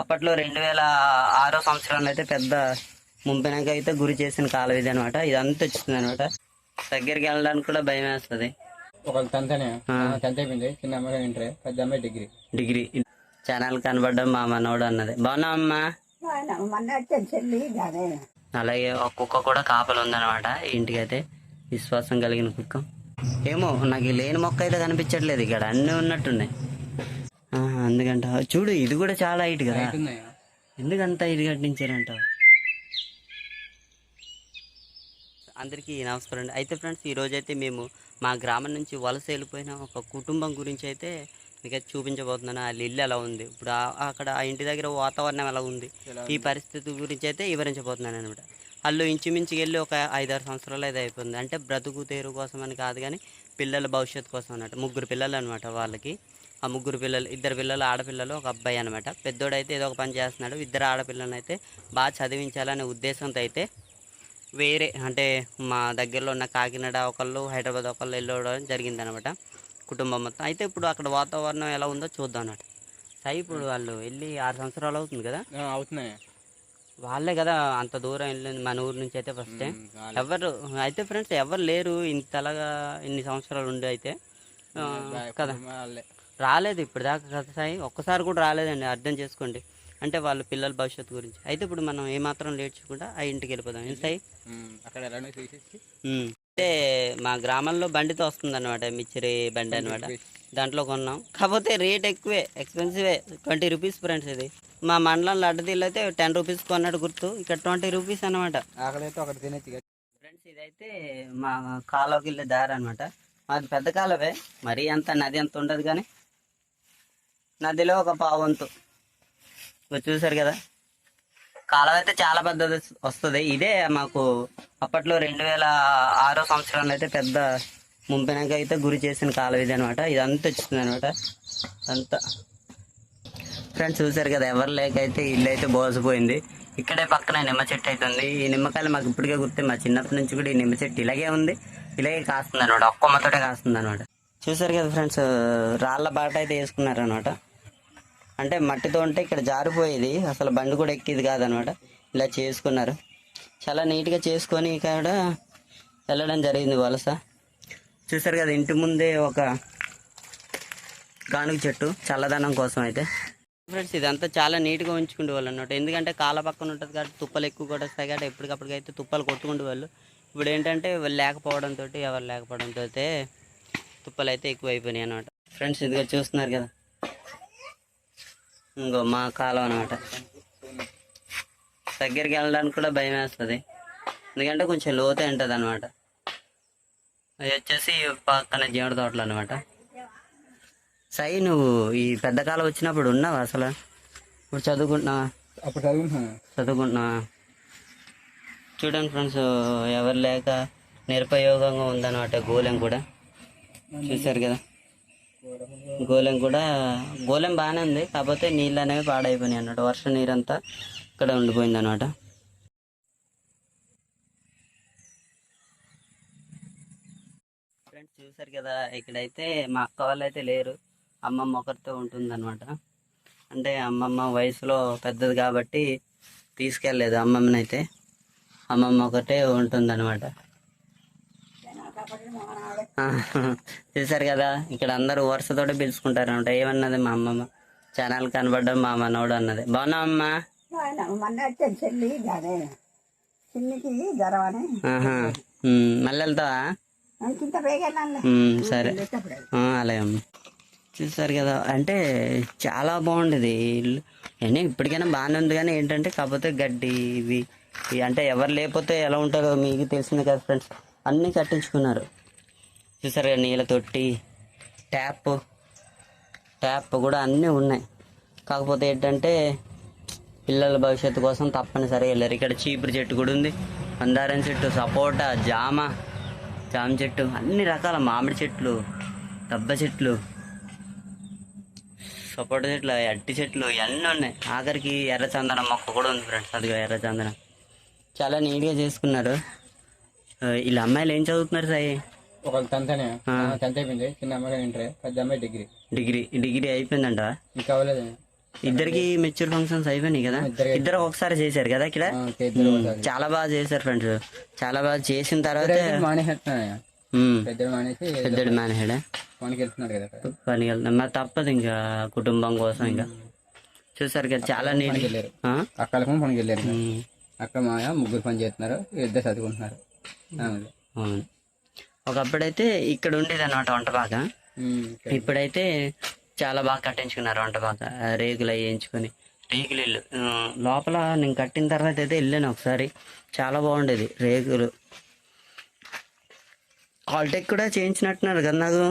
అప్పట్లో రెండు వేల ఆరో సంవత్సరంలో అయితే పెద్ద ముంపినక అయితే గురి చేసిన కాలం ఇది అనమాట ఇదంతా వచ్చింది అనమాట దగ్గరికి వెళ్ళడానికి కూడా భయం వేస్తుంది. ఒకళ్ళు టెన్త్ టెన్త్ అయిపోయింది. చిన్న అమ్మాయి ఇంటర్ పెద్ద అమ్మాయి డిగ్రీ. డిగ్రీ. ఛానల్ కనబడ్డం మా మనోడు అన్నది. బాగున్నావమ్మా అలాగే ఒక కుక్క కూడా కాపలు ఉందన్నమాట ఈ ఇంటికి అయితే. విశ్వాసం కలిగిన కుక్క. ఏమో నాకు లేని మొక్క అయితే కనిపించట్లేదు. ఇక్కడ అన్నీ ఉన్నట్టున్నాయి. అందుకంట. చూడు ఇది కూడా చాలా హైట్ కదా. ఎందుకంత ఇది కట్టించారంట? అందరికీ నమస్కారం అండి. అయితే ఫ్రెండ్స్ ఈ రోజు అయితే మేము మా గ్రామం నుంచి వలస వెళ్ళిపోయిన ఒక కుటుంబం గురించి అయితే మీకు అయితే చూపించబోతున్నాను. వాళ్ళ ఇల్లు ఎలా ఉంది? ఇప్పుడు ఆ- అక్కడ ఆ ఇంటి దగ్గర వాతావరణం ఎలా ఉంది? ఈ పరిస్థితి గురించి అయితే వివరించబోతున్నాను అనమాట. వాళ్ళు ఇంచుమించుకి వెళ్ళి ఒక ఐదారు సంవత్సరాలు అయితే అయిపోయింది. అంటే బ్రతుకు తేరు కోసం అని కాదు కానీ పిల్లల భవిష్యత్తు కోసం అన్నట్టు ముగ్గురు పిల్లలు అనమాట వాళ్ళకి. ఆ ముగ్గురు పిల్లలు ఇద్దరు పిల్లలు ఆడపిల్లలు ఒక అబ్బాయి అనమాట పెద్దోడైతే ఏదో ఒక పని చేస్తున్నాడు. ఇద్దరు ఆడపిల్లలను అయితే బాగా చదివించాలనే ఉద్దేశంతో అయితే వేరే అంటే మా దగ్గరలో ఉన్న కాకినాడ ఒకళ్ళు హైదరాబాద్ ఒకళ్ళు వెళ్ళడం జరిగింది అనమాట కుటుంబం మొత్తం. అయితే ఇప్పుడు అక్కడ వాతావరణం ఎలా ఉందో చూద్దాం అన్నమాట. సై ఇప్పుడు వాళ్ళు వెళ్ళి ఆరు సంవత్సరాలు అవుతుంది కదా? అవుతున్నాయి. వాళ్ళే కదా అంత దూరం వెళ్ళింది మన ఊరు నుంచి అయితే ఫస్ట్. ఎవరు అయితే ఫ్రెండ్స్ ఎవరు లేరు ఇంతలాగా ఇన్ని సంవత్సరాలు ఉండి అయితే. కదా. వాళ్ళే. రాలేదు ఇప్పుడు దాకా కదా సాయి. ఒక్కసారి కూడా రాలేదండి అర్థం చేసుకోండి. అంటే వాళ్ళ పిల్లల భవిష్యత్తు గురించి. అయితే ఇప్పుడు మనం ఏమాత్రం లేట్ చేయకుండా ఆ ఇంటికి వెళ్ళిపోదాం. ఏం సాయి? అక్కడ. అయితే మా గ్రామంలో బండితో వస్తుంది అనమాట మిచ్చరి బండి అనమాట దాంట్లో కొన్నాం. కాకపోతే రేట్ ఎక్కువే ఎక్స్పెన్సివే. ట్వంటీ రూపీస్ ఫ్రెండ్స్ ఇది. మా మండలంలో అడ్డదీళ్ళు అయితే టెన్ రూపీస్ కొన్నాడు గుర్తు. ఇక్కడ ట్వంటీ రూపీస్ అనమాట. ఫ్రెండ్స్ ఇదైతే మా కాలువకి వెళ్ళే దారి అనమాట మాది పెద్ద కాలువే. మరీ అంత నది అంత ఉండదు కానీ నదిలో ఒక పావంతు. చూసారు కదా? కాలం అయితే చాలా పెద్దది వస్తుంది. ఇదే మాకు అప్పట్లో రెండు వేల ఆరో సంవత్సరంలో అయితే పెద్ద ముంపినాక అయితే గురి చేసిన కాలం ఇది అనమాట ఇదంతా వచ్చింది అనమాట అంతా. ఫ్రెండ్స్ చూసారు కదా ఎవరు లేకైతే ఇల్లు అయితే బోసిపోయింది. ఇక్కడే పక్కన నిమ్మ చెట్టు అయితే ఉంది. ఈ నిమ్మకాయలు మాకు ఇప్పటికే గుర్తే మా చిన్నప్పటి నుంచి కూడా ఈ నిమ్మ చెట్టు ఇలాగే ఉంది. ఇలాగే కాస్తుంది అనమాట ఒక్క కొమ్మతోటే కాస్తుంది అనమాట చూసారు కదా ఫ్రెండ్స్ రాళ్ళ బాట అయితే వేసుకున్నారు అనమాట అంటే మట్టితో ఉంటే ఇక్కడ జారిపోయేది. అసలు బండి కూడా ఎక్కేది కాదనమాట. ఇలా చేసుకున్నారు. చాలా నీట్గా చేసుకొని ఇక్కడ వెళ్ళడం జరిగింది వలస. చూసారు కదా ఇంటి ముందే ఒక గానుగ చెట్టు చల్లదనం కోసం అయితే. ఫ్రెండ్స్ ఇదంతా చాలా నీట్గా ఉంచుకుంటే వాళ్ళు అన్నమాట. ఎందుకంటే కాళ్ళ పక్కన ఉంటుంది కాబట్టి తుప్పలు ఎక్కువ కూడా వస్తాయి కాబట్టి ఎప్పటికప్పటికైతే తుప్పలు కొట్టుకుంటే వాళ్ళు. ఇప్పుడు ఏంటంటే వాళ్ళు లేకపోవడంతో ఎవరు లేకపోవడంతో అయితే తుప్పలు అయితే ఎక్కువ అయిపోయినాయి అనమాట ఫ్రెండ్స్ ఇదిగో చూస్తున్నారు కదా ఇంకో మా కాలం అనమాట దగ్గరికి వెళ్ళడానికి కూడా భయం వేస్తుంది. ఎందుకంటే కొంచెం లోతే ఉంటుంది అనమాట అది వచ్చేసి పక్కన జీవన తోటలు అనమాట సై నువ్వు ఈ పెద్ద కాలం వచ్చినప్పుడు ఉన్నావా అసలు? ఇప్పుడు చదువుకుంటున్నావా? అప్పుడు చదువుకుంటున్నాను. చదువుకుంటున్నావా? చూడండి ఫ్రెండ్స్ ఎవరు లేక నిరుపయోగంగా ఉందన్నమాట గోలెం కూడా. చూశారు కదా? గోలెం కూడా గోలెం బాగానే ఉంది కాకపోతే నీళ్ళు అనేవి పాడైపోయినాయి అన్నమాట. వర్షం నీరంతా ఇక్కడ ఉండిపోయింది అనమాట ఫ్రెండ్స్ చూసారు కదా ఇక్కడైతే మా అక్క వాళ్ళు అయితే లేరు. అమ్మమ్మ ఒకరితో ఉంటుందన్నమాట. అంటే అమ్మమ్మ వయసులో పెద్దది కాబట్టి తీసుకెళ్ళలేదు అమ్మమ్మని అయితే అమ్మమ్మ ఒకటే ఉంటుందన్నమాట. చూసారు కదా ఇక్కడ అందరూ వరుసతోటి పిలుచుకుంటారు అనమాట ఏమన్నది మా అమ్మమ్మ? ఛానల్ కనబడ్డం మా మనోడు అన్నది. బాగున్నా. అమ్మా మళ్ళీ వెళ్తావా? సరే. అలాగే అమ్మ. చూసారు కదా అంటే చాలా బాగుండేది. ఇల్లు అయినా ఇప్పటికైనా బాగానే ఉంది కానీ ఏంటంటే కాకపోతే గడ్డి ఇవి ఇవి అంటే ఎవరు లేకపోతే ఎలా ఉంటుందో మీకు తెలిసింది కదా ఫ్రెండ్స్ అన్నీ కట్టించుకున్నారు. చూసారు నీళ్ళ తొట్టి ట్యాప్ ట్యాప్ కూడా అన్నీ ఉన్నాయి. కాకపోతే ఏంటంటే పిల్లల భవిష్యత్తు కోసం తప్పనిసరిగా వెళ్ళారు. ఇక్కడ చీపురు చెట్టు కూడా ఉంది. మందారం చెట్టు సపోటా జామ జామ చెట్టు అన్ని రకాల మామిడి చెట్లు దబ్బ చెట్లు సపోటా చెట్లు అట్టి చెట్లు ఇవన్నీ ఉన్నాయి. ఆఖరికి ఎర్రచందనం మొక్క కూడా ఉంది ఫ్రెండ్స్. అదిగో ఎర్రచందనం చాలా నీట్గా చేసుకున్నారు. వీళ్ళ అమ్మాయిలు ఏం చదువుతున్నారు సాయి? ఒకళ్ళు టెన్త్ టెన్త్ అయిపోయింది. చిన్న అమ్మాయి ఇంటర్. పెద్ద అమ్మాయి డిగ్రీ. డిగ్రీ డిగ్రీ అయిపోయిందంట? ఇంకా అవ్వలేదు. ఇద్దరికి మెచ్యూర్ ఫంక్షన్స్ అయిపోయినాయి కదా? ఇద్దరు ఒకసారి చేశారు కదా ఇక్కడ. చాలా బాగా చేశారు ఫ్రెండ్స్. చాలా బాగా చేసిన తర్వాత పెద్దడు మేనేజర్ పనికి వెళ్తున్నాడు కదా పనికి మరి తప్పదు ఇంకా కుటుంబం కోసం ఇంకా. చూసారు కదా చాలా నీట్ అక్కడ పనికి వెళ్ళారు. అక్కడ మా ముగ్గురు పని చేస్తున్నారు. ఇద్దరు చదువుకుంటున్నారు. అవును. ఒకప్పుడైతే ఇక్కడ ఉండేది అనమాట వంట బాగా ఇప్పుడైతే చాలా బాగా కట్టించుకున్నారు వంట బాగా రేకులు అవి వేయించుకొని రేకులు ఇల్లు. లోపల నేను కట్టిన తర్వాత అయితే వెళ్ళాను ఒకసారి. చాలా బాగుండేది రేకులు. కాల్టెక్ కూడా చేయించినట్టున్నారు కదా నాకు.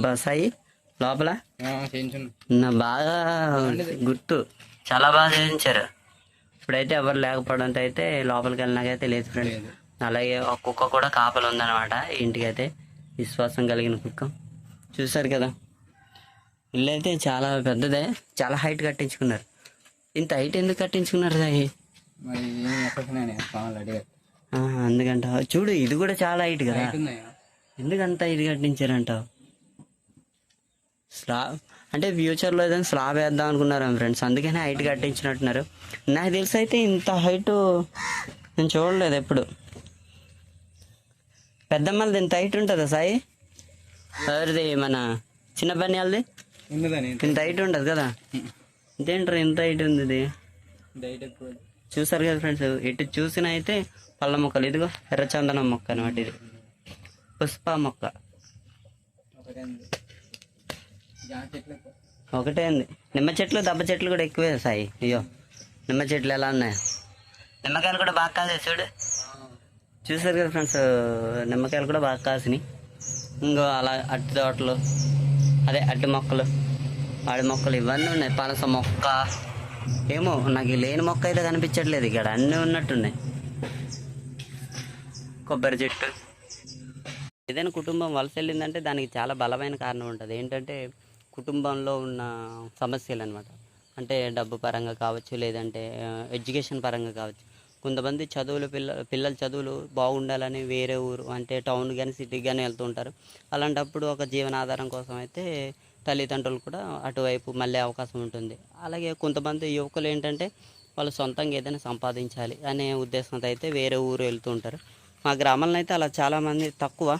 బస్ అయ్యి లోపల? నా బాగా గుర్తు. చాలా బాగా చేయించారు. ఇప్పుడైతే ఎవరు లేకపోవడంతో అయితే లోపలికి వెళ్ళినాకైతే లేదు ఫ్రెండ్. అలాగే ఒక కుక్క కూడా కాపలు ఉందన్నమాట. ఇంటికి అయితే విశ్వాసం కలిగిన కుక్క. చూసారు కదా? ఇల్లు అయితే చాలా పెద్దదే. చాలా హైట్ కట్టించుకున్నారు. ఇంత హైట్ ఎందుకు కట్టించుకున్నారు సాయి అందుకంట చూడు ఇది కూడా చాలా హైట్ కదా. ఎందుకంత ఇది కట్టించారంటావు? స్లాబ్ అంటే ఫ్యూచర్లో ఏదైనా స్లాబ్ వేద్దాం అనుకున్నారు ఫ్రెండ్స్? అందుకని హైట్ కట్టించినట్టున్నారు. నాకు తెలిసి అయితే ఇంత హైట్ నేను చూడలేదు ఎప్పుడు. పెద్దమ్మలది ఇంత హైట్ ఉంటుందా సాయి? ఎవరిది మన చిన్న పని వాళ్ళది ఇంత హైట్ ఉంటుంది కదా. ఇంతేంటారు ఇంత హైట్ ఉంది ఇది? చూసారు కదా ఫ్రెండ్స్ ఎటు చూసినా అయితే పళ్ళ మొక్కలు ఇదిగో ఎర్రచందనం మొక్క అనమాట ఇది. పుష్ప మొక్క. ఒకటే ఉంది. నిమ్మ చెట్లు దెబ్బ చెట్లు కూడా ఎక్కువే సాయి. అయ్యో నిమ్మ చెట్లు ఎలా ఉన్నాయి. నిమ్మకాయలు కూడా బాగా కాసాయి చూడు. చూసారు కదా ఫ్రెండ్స్ నిమ్మకాయలు కూడా బాగా కాసినాయి. ఇంకో అలా అట్టి తోటలు అదే అడ్డు మొక్కలు ఆడి మొక్కలు ఇవన్నీ ఉన్నాయి. పనస మొక్క ఏమో నాకు లేని మొక్క అయితే కనిపించట్లేదు. ఇక్కడ అన్నీ ఉన్నట్టున్నాయి. కొబ్బరి చెట్టు. ఏదైనా కుటుంబం వలస వెళ్ళిందంటే దానికి చాలా బలమైన కారణం ఉంటుంది. ఏంటంటే కుటుంబంలో ఉన్న సమస్యలు అనమాట అంటే డబ్బు పరంగా కావచ్చు లేదంటే ఎడ్యుకేషన్ పరంగా కావచ్చు. కొంతమంది చదువులు పిల్ల పిల్లల చదువులు బాగుండాలని వేరే ఊరు అంటే టౌన్ కానీ సిటీకి కానీ వెళ్తూ ఉంటారు అలాంటప్పుడు ఒక జీవనాధారం కోసం అయితే తల్లిదండ్రులు కూడా అటువైపు మళ్ళీ అవకాశం ఉంటుంది. అలాగే కొంతమంది యువకులు ఏంటంటే వాళ్ళు సొంతంగా ఏదైనా సంపాదించాలి అనే ఉద్దేశంతో అయితే వేరే ఊరు వెళ్తూ ఉంటారు మా గ్రామంలో అయితే అలా చాలామంది తక్కువ.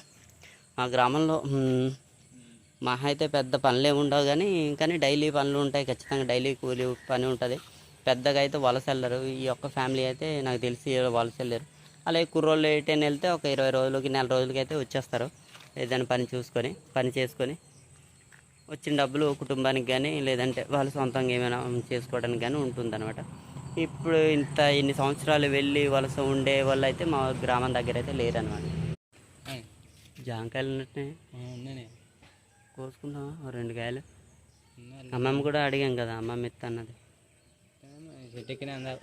మా గ్రామంలో మహా అయితే పెద్ద పనులే ఉండవు కానీ కానీ డైలీ పనులు ఉంటాయి. ఖచ్చితంగా డైలీ కూలి పని ఉంటుంది. పెద్దగా అయితే వలస వెళ్ళరు ఈ ఒక్క ఫ్యామిలీ అయితే నాకు తెలిసి వలస వెళ్ళారు అలాగే కుర్రోళ్ళు ఎటైనా వెళ్తే ఒక ఇరవై రోజులకి నెల రోజులకి అయితే వచ్చేస్తారు. ఏదైనా పని చూసుకొని పని చేసుకొని వచ్చిన డబ్బులు కుటుంబానికి కానీ లేదంటే వాళ్ళు సొంతంగా ఏమైనా చేసుకోవడానికి కానీ ఉంటుందన్నమాట. ఇప్పుడు ఇంత ఇన్ని సంవత్సరాలు వెళ్ళి వలస ఉండే వాళ్ళు అయితే మా గ్రామం దగ్గర అయితే లేరనమాట. జాంకాయలు ఉన్నట్టే ఆ, ఉన్నాయి కోసుకుంటామా ఓ రెండు కాయలు. అమ్మమ్మ కూడా అడిగాం కదా అమ్మమ్మ ఇత్త అన్నది చెట్టు ఎక్కినా అందరూ.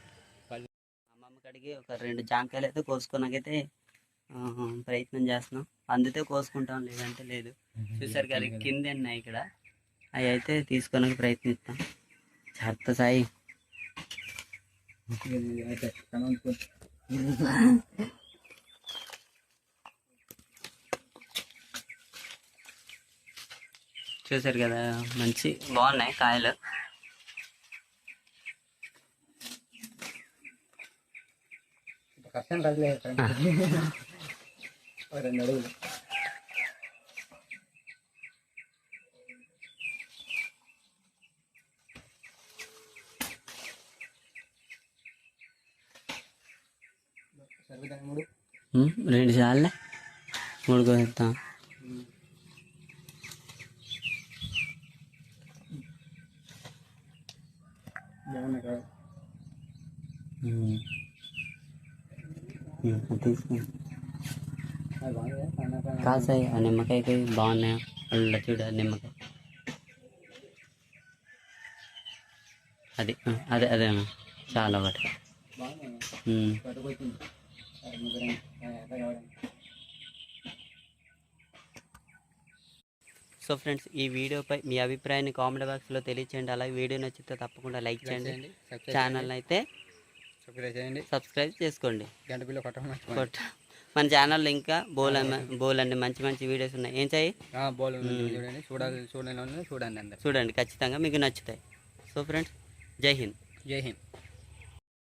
పళ్ళు అమ్మమ్మకి అడిగి ఒక రెండు జాంకాయలు అయితే కోసుకున్నాకైతే ఆ, ప్రయత్నం చేస్తున్నాం. అందితే కోసుకుంటాం లేదంటే లేదు. చూసారు కదా కింద ఉన్నాయి ఇక్కడ. అవి అయితే తీసుకోడానికి ప్రయత్నిస్తాం. చెత్త సాయి. చూసారు కదా మంచి బాగున్నాయి కాయలు. కష్టం రాదులే ఓ రెండు అడుగులు సరిపోతాయి మూడు ఉమ్, రెండు చాలే మూడు కోసేస్తాం కాసాయి ఆ నిమ్మకాయకి బాగున్నాయి? అల్ల చూడ నిమ్మకాయ. అది అదే అదే. చాలా ఒకటి సో ఫ్రెండ్స్ ఈ వీడియోపై మీ అభిప్రాయాన్ని కామెంట్ బాక్స్లో తెలియచేయండి. అలాగే వీడియో నచ్చితే తప్పకుండా లైక్ చేయండి. ఛానల్ అయితే సబ్స్క్రైబ్ చేయండి. సబ్స్క్రైబ్ చేసుకోండి. గంట బిల్లు కొట్టడం మర్చిపోండి. కొట్ మన ఛానల్లో ఇంకా బోల్ బోల్ అన్ని మంచి మంచి వీడియోస్ ఉన్నాయి. ఏం చేయి? బౌల్ చూడండి చూడాలి చూడండి చూడండి అందరు. చూడండి ఖచ్చితంగా మీకు నచ్చుతాయి. సో ఫ్రెండ్స్ జై హింద్. జై హింద్.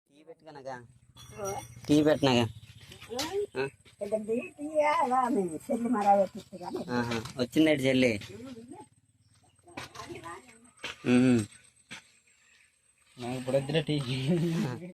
టీ పెట్టుకనగా టీ పెట్టినగా? మేము. చెల్లి. నాకు ఇప్పుడు టీ.